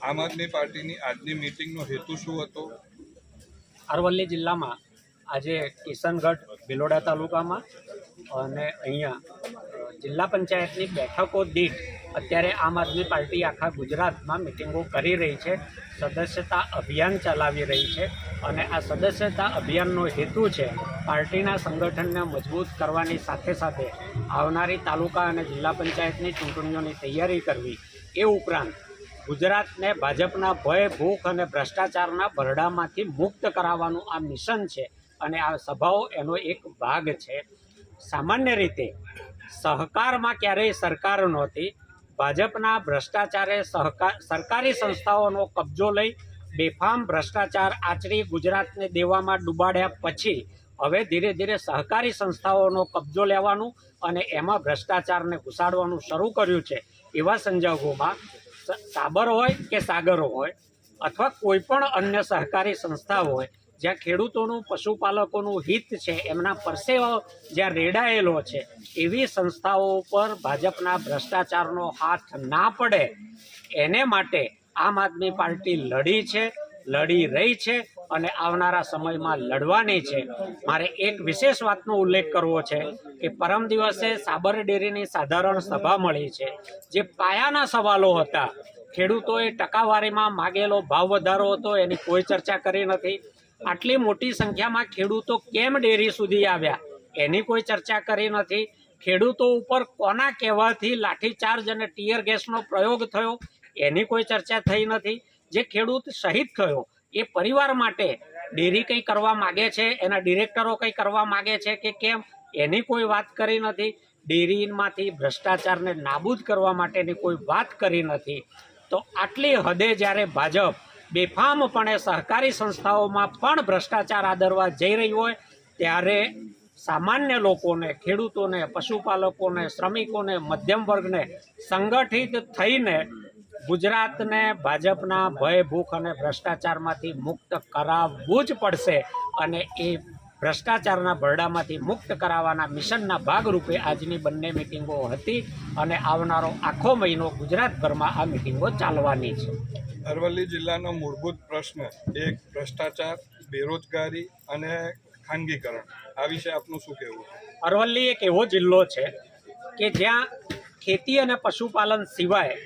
આમ આદમી પાર્ટીની આજની મિટિંગનો હેતુ શું હતો? અરવલ્લી જિલ્લામાં આજે કિશનગઢ ભિલોડા તાલુકામાં અને અહીંયા જિલ્લા પંચાયતની બેઠકો દીઠ અત્યારે આમ આદમી પાર્ટી આખા ગુજરાતમાં મિટિંગો કરી રહી છે. સદસ્યતા અભિયાન ચલાવી રહી છે અને આ સદસ્યતા અભિયાનનો હેતુ છે પાર્ટીના સંગઠનને મજબૂત કરવાની સાથે સાથે આવનારી તાલુકા અને જિલ્લા પંચાયતની ચૂંટણીઓની તૈયારી કરવી એ ઉપરાંત ગુજરાતને ભાજપના ભય, ભૂખ અને ભ્રષ્ટાચારના ભરડામાંથી મુક્ત કરાવવાનું આ મિશન છે અને આ સભાઓ એનો એક ભાગ છે. સામાન્ય રીતે સહકારમાં ક્યારેય સરકાર નહોતી. ભાજપના ભ્રષ્ટાચારે સહકાર સરકારી સંસ્થાઓનો કબજો લઈ બેફામ ભ્રષ્ટાચાર આચરી ગુજરાતને દેવામાં ડૂબાડ્યા પછી હવે ધીરે ધીરે સહકારી સંસ્થાઓનો કબજો લેવાનું અને એમાં ભ્રષ્ટાચારને ઘુસાડવાનું શરૂ કર્યું છે. એવા સંજોગોમાં સાબર હોય કે સાગરો હોય, અથવા કોઈ પણ અન્ય સહકારી સંસ્થા હોય, જ્યાં ખેડૂતોનું, પશુપાલકોનું હિત છે, એમના પરસેવો જ્યાં રેડાયેલો છે, એવી સંસ્થાઓ ઉપર ભાજપના ભ્રષ્ટાચારનો હાથ ના પડે, એને માટે આમ આદમી પાર્ટી લડી છે, લડી રહી છે અને આવનારા સમયમાં લડવાની છે. મારે એક વિશેષ વાતનો ઉલ્લેખ કરવો છે કે પરમ દિવસે સાબર ડેરીની સાધારણ સભા મળી છે. જે પાયાના સવાલો હતા. ખેડૂતોએ ટકાવારીમાં માગેલો ભાવ વધારો હતો, એની કોઈ ચર્ચા કરી નથી. આટલી મોટી સંખ્યામાં ખેડૂતો કેમ ડેરી સુધી આવ્યા? એની કોઈ ચર્ચા કરી નથી. ખેડૂતો ઉપર કોના કહેવાથી લાઠીચાર્જ અને ટીયર ગેસનો પ્રયોગ થયો? એની કોઈ ચર્ચા થઈ નથી. જે ખેડૂત શહીદ થયો એ પરિવાર માટે ડેરી કંઈ કરવા માગે છે? એના ડિરેક્ટરો કંઈ કરવા માગે છે કે કેમ? એની કોઈ વાત કરી નથી. ડેરીમાંથી ભ્રષ્ટાચારને નાબૂદ કરવા માટેની કોઈ વાત કરી નથી. તો આટલી હદે જ્યારે ભાજપ બેફામપણે સહકારી સંસ્થાઓમાં પણ ભ્રષ્ટાચાર આદરવા જઈ રહી હોય, ત્યારે સામાન્ય લોકોને, ખેડૂતોને, પશુપાલકોને, શ્રમિકોને, મધ્યમ વર્ગને સંગઠિત થઈને ગુજરાતને ભાજપના ભય ભૂખ અને ભ્રષ્ટાચારમાંથી મુક્ત કરાવવું જ પડશે અને એ ભ્રષ્ટાચારના ભરડામાંથી મુક્ત કરાવવાના મિશનના ભાગરૂપે આજની બંને મિટિંગો હતી અને આવનારો આખો મહિનો ગુજરાતભરમાં આ મિટિંગો ચાલવાની છે. અરવલ્લી જિલ્લાનો મૂળભૂત પ્રશ્ન એક ભ્રષ્ટાચાર બેરોજગારી અને ખાનગીકરણ. આ વિશે આપનું શું કહેવું અરવલ્લી એક એવો જિલ્લો છે કે જ્યાં ખેતી અને પશુપાલન સિવાય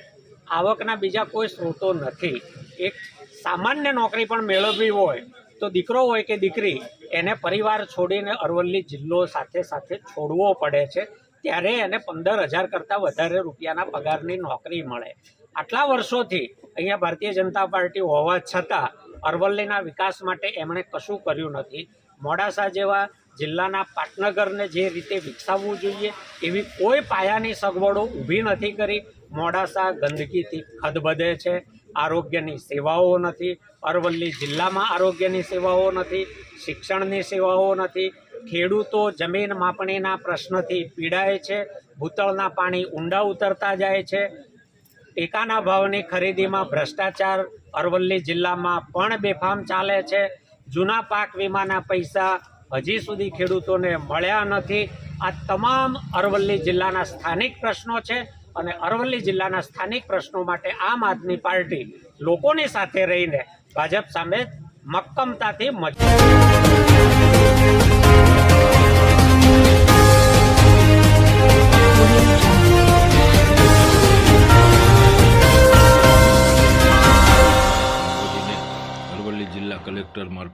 આવકના બીજા કોઈ સ્ત્રોતો નથી. એક સામાન્ય નોકરી પણ મેળવવી હોય, તો દીકરો હોય કે દીકરી, એને પરિવાર છોડીને અરવલ્લી જિલ્લો સાથે સાથે છોડવો પડે છે. ત્યારે એને પંદર હજાર કરતાં વધારે રૂપિયાના પગારની નોકરી મળે. આટલા વર્ષોથી અહીંયા ભારતીય જનતા પાર્ટી હોવા છતાં અરવલ્લીના વિકાસ માટે એમણે કશું કર્યું નથી. મોડાસા જેવા જિલ્લાના પાટનગરને જે રીતે વિકસાવવું જોઈએ, એવી કોઈ પાયાની સગવડો ઊભી નથી કરી. મોડાસા ગંદકીથી ખદબદે છે. આરોગ્યની સેવાઓ નથી. અરવલ્લી જિલ્લામાં આરોગ્યની સેવાઓ નથી. શિક્ષણની સેવાઓ નથી. ખેડૂતો જમીન માપણીના પ્રશ્નથી પીડાય છે. ભૂતળના પાણી ઊંડા ઉતરતા જાય છે. ટેકાના ભાવની ખરીદીમાં ભ્રષ્ટાચાર અરવલ્લી જિલ્લામાં પણ બેફામ ચાલે છે. જૂના પાક વીમાના પૈસા હજી સુધી ખેડૂતોને મળ્યા નથી. આ તમામ અરવલ્લી જિલ્લાના સ્થાનિક પ્રશ્નો છે. અને અરવલ્લી જિલ્લાના સ્થાનિક પ્રશ્નો માટે આમ આદમી પાર્ટી લોકોની સાથે રહીને ભાજપ સામે મક્કમતાથી જિલ્લા કલેક્ટર મારફત